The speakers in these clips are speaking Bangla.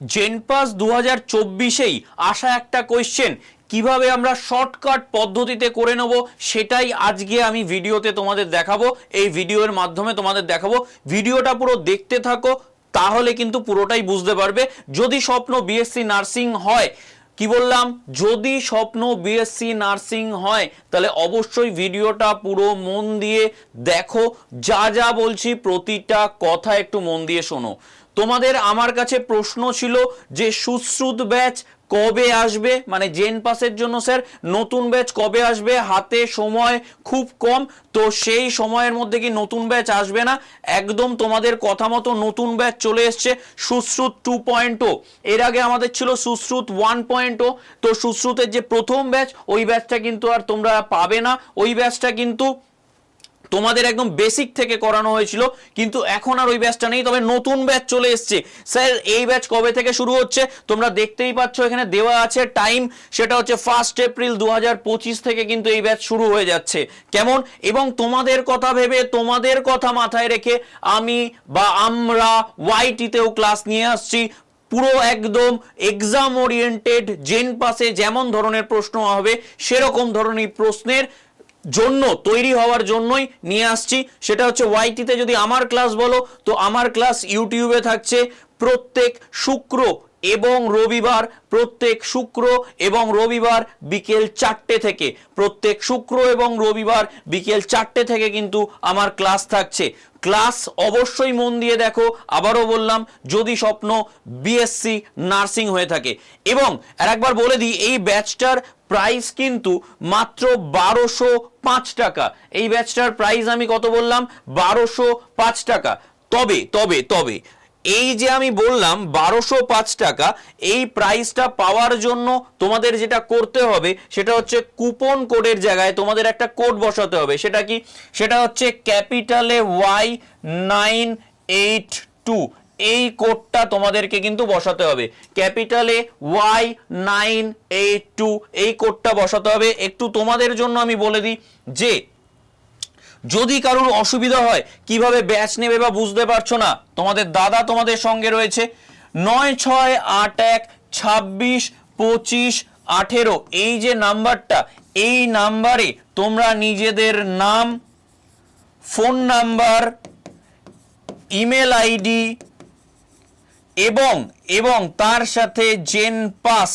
জেনপাস দু হাজার চব্বিশেই আসা একটা কোয়েশ্চেন কীভাবে আমরা শর্টকাট পদ্ধতিতে করে নেব সেটাই আজকে আমি ভিডিওতে তোমাদের দেখাবো। এই ভিডিওর মাধ্যমে তোমাদের দেখাবো। ভিডিওটা পুরো দেখতে থাকো, তাহলে কিন্তু পুরোটাই বুঝতে পারবে। যদি স্বপ্ন বিএসসি নার্সিং হয়, কি বললাম? যদি স্বপ্ন বিএসসি নার্সিং হয়, তাহলে অবশ্যই ভিডিওটা পুরো মন দিয়ে দেখো। যা যা বলছি প্রতিটা কথা একটু মন দিয়ে শোনো। তোমাদের আমার কাছে প্রশ্ন ছিল যে সুশ্রুত ব্যাচ কবে আসবে? মানে জেন পাসের জন্য, স্যার। নতুন ব্যাচ কবে আসবে? হাতে সময় খুব কম, তো সেই সময়ের মধ্যে কি নতুন ব্যাচ আসবে না? একদম তোমাদের কথা মতো নতুন ব্যাচ চলে এসছে, সুশ্রুত টু পয়েন্ট ও। এর আগে আমাদের ছিল সুশ্রুত ওয়ান পয়েন্ট ও। তো সুশ্রুতের যে প্রথম ব্যাচ, ওই ব্যাচটা কিন্তু আর তোমরা পাবে না। ওই ব্যাচটা কিন্তু তোমাদের একদম বেসিক থেকে করানো হয়েছিল, কিন্তু এখন আর ওই ব্যাচটা নেই, তবে নতুন ব্যাচ চলে এসছে। স্যার, এই ব্যাচ কবে থেকে শুরু হচ্ছে? তোমরা দেখতেই পাচ্ছ এখানে দেওয়া আছে টাইম সেটা হচ্ছে ফার্স্ট এপ্রিল দুহাজার পঁচিশ থেকে কিন্তু এই ব্যাচ শুরু হয়ে যাচ্ছে। কেমন? এবং তোমাদের কথা ভেবে, তোমাদের কথা মাথায় রেখে আমি বা আমরা ওয়াইটিতেও ক্লাস নিয়ে আসছি। পুরো একদম এক্সাম ওরিয়েন্টেড জেন পাসে যেমন ধরনের প্রশ্ন হবে, সেরকম ধরনের প্রশ্নের জন্য, তৈরি হওয়ার জন্যই নিয়ে আসছি। সেটা হচ্ছে ওয়াইটিতে যদি আমার ক্লাস বলো, তো আমার ক্লাস ইউটিউবে থাকছে প্রত্যেক শুক্র এবং রবিবার প্রত্যেক শুক্র এবং রবিবার বিকেল চারটে থেকে, প্রত্যেক শুক্র এবং রবিবার বিকেল চারটে থেকে কিন্তু আমার ক্লাস থাকছে। ক্লাস অবশ্যই মন দিয়ে দেখো, আবারও বললাম, যদি স্বপ্ন বিএসসি নার্সিং হয়ে থাকে। এবং আর একবার বলে দিই, এই ব্যাচটার প্রাইস কিন্তু মাত্র বারোশো পাঁচ টাকা। এই ব্যাচটার প্রাইস আমি কত বললাম? বারোশো পাঁচ টাকা। তবে তবে তবে এই যে আমি বললাম বারোশো পাঁচ টাকা, এই প্রাইসটা পাওয়ার জন্য তোমাদের যেটা করতে হবে, সেটা হচ্ছে কুপন কোডের জায়গায় তোমাদের একটা কোড বসাতে হবে। সেটা কি? সেটা হচ্ছে ক্যাপিটালে ওয়াই নাইন এইট টু এই কোডটা তোমাদেরকে কিন্তু বসাতে হবে। ক্যাপিটালে ওয়াই নাইন এইট টু এই কোডটা বসাতে হবে। একটু তোমাদের জন্য আমি বলে দিই যে যদি কারোর অসুবিধা হয়, কীভাবে ব্যাচ নেবে বা বুঝতে পারছ না, তোমাদের দাদা তোমাদের সঙ্গে রয়েছে। নয় ছয় আট এক ছাব্বিশ পঁচিশ আঠেরো। এই যে নাম্বারটা, এই নাম্বারে তোমরা নিজেদের নাম, ফোন নাম্বার, ইমেল আইডি এবং এবং তার সাথে জেন পাস,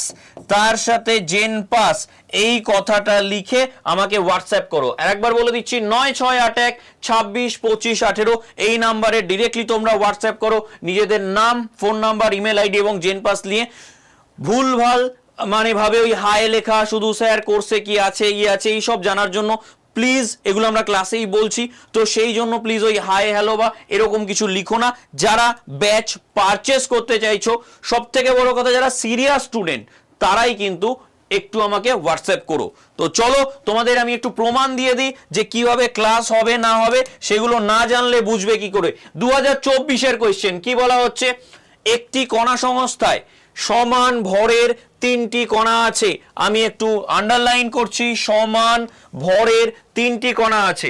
তার সাথে জেন পাস, এই কথাটা লিখে আমাকে হোয়াটসঅ্যাপ করো। আর একবার বলে দিচ্ছি, নয় ছয় আট এক ছাব্বিশ পঁচিশ আঠেরো, এই নাম্বারে ডিরেক্টলি তোমরা হোয়াটসঅ্যাপ করো। নিজেদের নাম ফোন নাম্বার ইমেল আইডি এবং জেন পাস নিয়ে। ভুলভাল মানে ভাবে ওই হাই লেখা, শুধু স্যার কোর্সে কি আছে, ই আছে এই সব জানার জন্য প্লিজ এগুলো আমরা ক্লাসেই বলছি। তো সেই জন্য প্লিজ ওই হাই হ্যালো বা এরকম কিছু লিখো না। যারা ব্যাচ পারচেস করতে চাইছো সব থেকে বড় কথা যারা সিরিয়াস স্টুডেন্ট তারাই কিন্তু একটু আমাকে হোয়াটসঅ্যাপ করো। তো চলো, তোমাদের আমি একটু প্রমাণ দিয়ে দিই যে কীভাবে ক্লাস হবে, না হবে, সেগুলো না জানলে বুঝবে কি করে। দু হাজার চব্বিশের কোয়েশ্চেন কি বলা হচ্ছে? একটি কণা সংস্থায় সমান ভরের তিনটি কণা আছে। আমি একটু আন্ডারলাইন করছি, সমান ভরের তিনটি কণা আছে।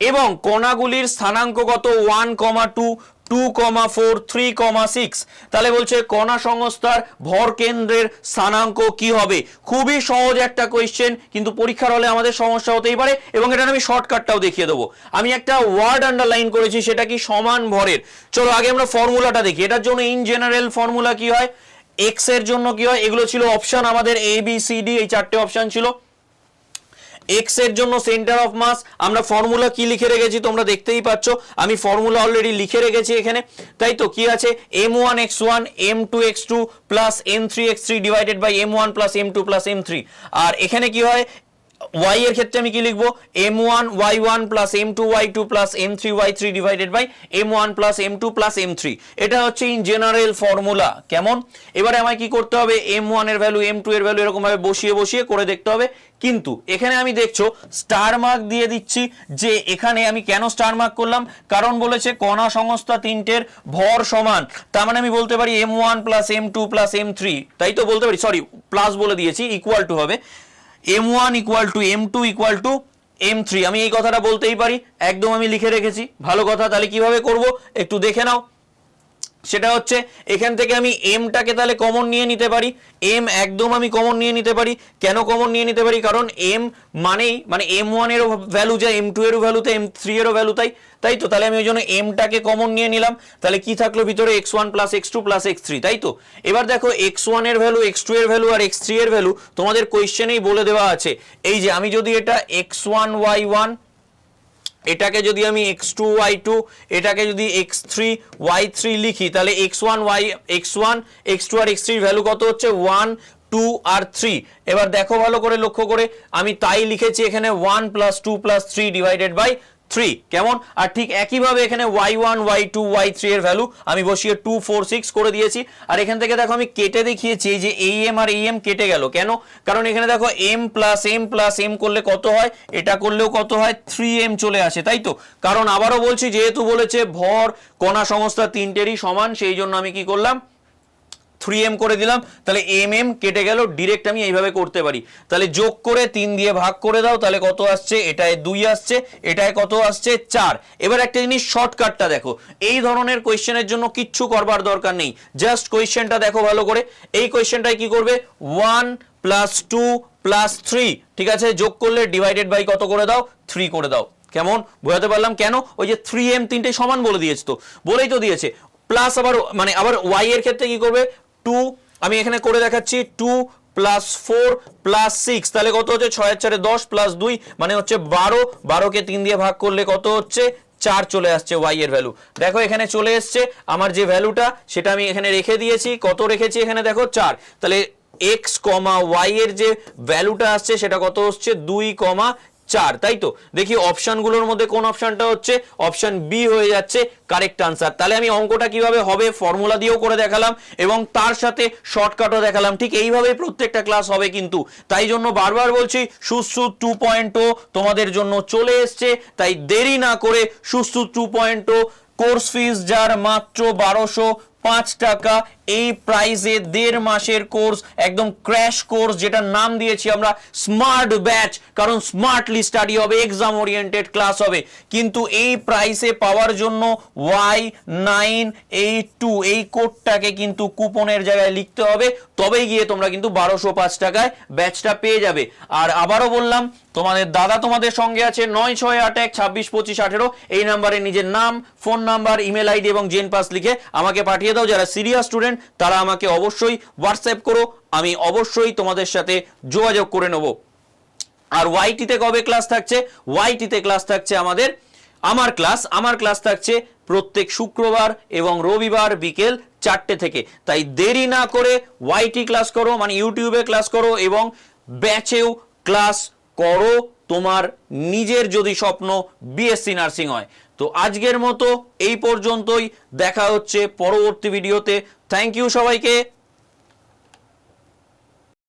এবং কণাগুলির স্থানাঙ্কগত one comma two two comma four three comma six তাহলে বলছে কণা সংস্থার ভর কেন্দ্রের স্থানাঙ্ক কি হবে? খুবই সহজ একটা কোয়েশ্চেন কিন্তু পরীক্ষার হলে আমাদের সমস্যা হতেই পারে। এবং এটা আমি শর্টকাটটাও দেখিয়ে দেবো। আমি একটা ওয়ার্ড আন্ডারলাইন করেছি, সেটা কি সমান ভরের? চলো আগে আমরা ফর্মুলাটা দেখি। এটার জন্য ইন জেনারেল ফর্মুলা কি হয়? এক্সের জন্য কি হয়? এগুলো ছিল অপশন আমাদের এ বি সি ডি এই চারটে অপশন ছিল। এক্সের জন্য সেন্টার অফ মাস আমরা ফর্মুলা কি লিখে রেখেছি তোমরা দেখতেই পাচ্ছ। আমি ফর্মুলা অলরেডি লিখে রেখেছি এখানে। তাই তো, কি আছে? M one X one M two X two plus M three X three divided by M one plus M two plus M three আর এখানে কি হয়? ওয়াই এর ক্ষেত্রে আমি কি লিখব? M one Y one plus M two Y two plus M three Y three divided by M one plus M two plus M three এটা হচ্ছে ইন জেনারেল ফর্মুলা কেমন? এবারে আমায় কি করতে হবে? এম ওয়ানের ভ্যালু এম টু এর ভ্যালু এরকম ভাবে বসিয়ে বসিয়ে করে দেখতে হবে। কিন্তু এখানে আমি দেখছ স্টার মার্ক দিয়ে দিচ্ছি যে এখানে আমি কেন স্টার মার্ক করলাম? কারণ বলেছে কণা সংস্থা তিনটের ভর সমান। তার মানে আমি বলতে পারি M one plus M two plus M three তাই তো বলতে পারি? সরি প্লাস বলে দিয়েছি ইকুয়াল টু হবে। M one equal to M two equal to M three আমি এই কথাটা বলতেই পারি। একদম আমি লিখে রেখেছি। ভালো কথা, তাহলে কীভাবে করব? একটু দেখে নাও। সেটা হচ্ছে এখান থেকে আমি এমটাকে তাহলে কমন নিয়ে নিতে পারি। এম একদম আমি কমন নিয়ে নিতে পারি। কেন কমন নিয়ে নিতে পারি? কারণ এম মানেই মানে এম ওয়ানেরও ভ্যালু যা এম টু এরও ভ্যালু তাই এম থ্রি এরও ভ্যালু তাই। তাই তো? তাহলে আমি ওই জন্য এমটাকে কমন নিয়ে নিলাম। তাহলে কি থাকল ভিতরে? X one plus X two plus X three তাই তো? এবার দেখো এক্স ওয়ানের ভ্যালু এক্স টু এর ভ্যালু আর এক্স থ্রি এর ভ্যালু তোমাদের কোয়েশ্চেনেই বলে দেওয়া আছে। এই যে আমি যদি এটা এক্স ওয়ান ওয়াই ওয়ান এটাকে যদি আমি এক্স টু ওয়াই টু এটাকে যদি এক্স থ্রি ওয়াই থ্রি লিখি, তাহলে X one Y X one X two আর এক্স থ্রির ভ্যালু কত হচ্ছে? ওয়ান টু আর থ্রি এবার দেখো ভালো করে লক্ষ্য করে, আমি তাই লিখেছি এখানে one plus two plus three divided by three কেমন? আর ঠিক একইভাবে এখানে Y one Y two Y three এর ভ্যালু আমি বসিয়ে টু ফোর সিক্স করে দিয়েছি। আর এখান থেকে দেখো আমি কেটে দেখিয়েছি যে এই এম আর এই এম কেটে গেল। কেন? কারণ এখানে দেখো M plus M plus M করলে কত হয়? এটা করলেও কত হয়? থ্রি এম চলে আসে, তাই তো? কারণ আবারও বলছি, যেহেতু বলেছে ভর, কণা সংস্থা তিনটেরই সমান, সেই জন্য আমি কি করলাম? থ্রি এম করে দিলাম, তাহলে এম এম কেটে গেল ডিরেক্ট আমি এইভাবে করতে পারি। তাহলে যোগ করে তিন দিয়ে ভাগ করে দাও, তাহলে কত আসছে? এটায় দুই আসছে, এটায় কত আসছে? চার। এবার একটা জিনিস শর্টকাটটা দেখো। এই ধরনের কোয়েশ্চেনের জন্য কিচ্ছু করবার দরকার নেই। জাস্ট কোয়েশ্চেনটা দেখো ভালো করে। এই কোয়েশ্চেনটায় কি করবে? One plus two plus three ঠিক আছে? যোগ করলে ডিভাইডেড বাই কত করে দাও? থ্রি করে দাও। কেমন? বোঝাতে পারলাম কেন? ওই যে থ্রি এম তিনটে সমান বলে দিয়েছে তো। বলেই তো দিয়েছে। প্লাস আবার মানে আবার ওয়াই এর ক্ষেত্রে কি করবে? টু, আমি এখানে করে দেখাচ্ছি two plus four plus six তাহলে কত হচ্ছে? ছয়ের চারে দশ প্লাস দুই মানে হচ্ছে বারো। বারোকে তিন দিয়ে ভাগ করলে কত হচ্ছে? চার চলে আসছে ওয়াই এর ভ্যালু দেখো, এখানে চলে এসছে আমার যে ভ্যালুটা সেটা আমি এখানে রেখে দিয়েছি। কত রেখেছি এখানে? দেখো, চার। তাহলে এক্স কমা ওয়াই এর যে ভ্যালুটা আসছে, সেটা কত হচ্ছে? দুই কমা চার, তাই তো? দেখি অপশনগুলোর মধ্যে কোন অপশনটা হচ্ছে? অপশন বি হয়ে যাচ্ছে কারেক্ট আনসার তাহলে আমি অঙ্কটা কীভাবে হবে ফর্মুলা দিয়েও করে দেখালাম এবং তার সাথে শর্টকাটও দেখালাম। ঠিক এইভাবেই প্রত্যেকটা ক্লাস হবে কিন্তু। তাই জন্য বারবার বলছি, সুস্থ টু পয়েন্ট তোমাদের জন্য চলে এসছে। তাই দেরি না করে সুস্থ টু পয়েন্ট কোর্স ফিস যার মাত্র বারোশো পাঁচ টাকা এই প্রাইসে দেড় মাসের কোর্স একদম ক্র্যাশ কোর্স যেটার নাম দিয়েছি আমরা স্মার্ট ব্যাচ কারণ স্মার্টলি স্টাডি হবে এক্সাম ওরিয়েন্টেড ক্লাস হবে। কিন্তু এই প্রাইসে পাওয়ার জন্য ওয়াই নাইন এইট টু এই কোডটাকে কিন্তু কুপনের জায়গায় লিখতে হবে। তবেই গিয়ে তোমরা কিন্তু বারোশো পাঁচ টাকায় ব্যাচটা পেয়ে যাবে। আর আবারও বললাম, তোমাদের দাদা তোমাদের সঙ্গে আছে নয় ছয় আট এক, ছাব্বিশ, পঁচিশ, আঠেরো। এই নাম্বারে নিজের নাম ফোন নাম্বার ইমেল আইডি এবং জেন পাস লিখে আমাকে পাঠিয়ে দাও। যারা সিরিয়াস স্টুডেন্ট তারা আমাকে অবশ্যই হোয়াটসঅ্যাপ করো, আমি অবশ্যই তোমাদের সাথে যোগাযোগ করে নেব। আর ওয়াইটিতে কবে ক্লাস থাকছে? ওয়াইটিতে ক্লাস থাকছে আমাদের আমার ক্লাস আমার ক্লাস থাকছে প্রত্যেক শুক্রবার এবং রবিবার বিকেল চারটে থেকে। তাই দেরি না করে ওয়াইটি ক্লাস করো মানে ইউটিউবে ক্লাস করো এবং ব্যাচেও ক্লাস করো তোমার নিজের যদি স্বপ্ন বিএসসি নার্সিং হয়। তো আজকের মতো এই পর্যন্তই। দেখা হচ্ছে পরবর্তী ভিডিওতে থ্যাংক ইউ সবাইকে।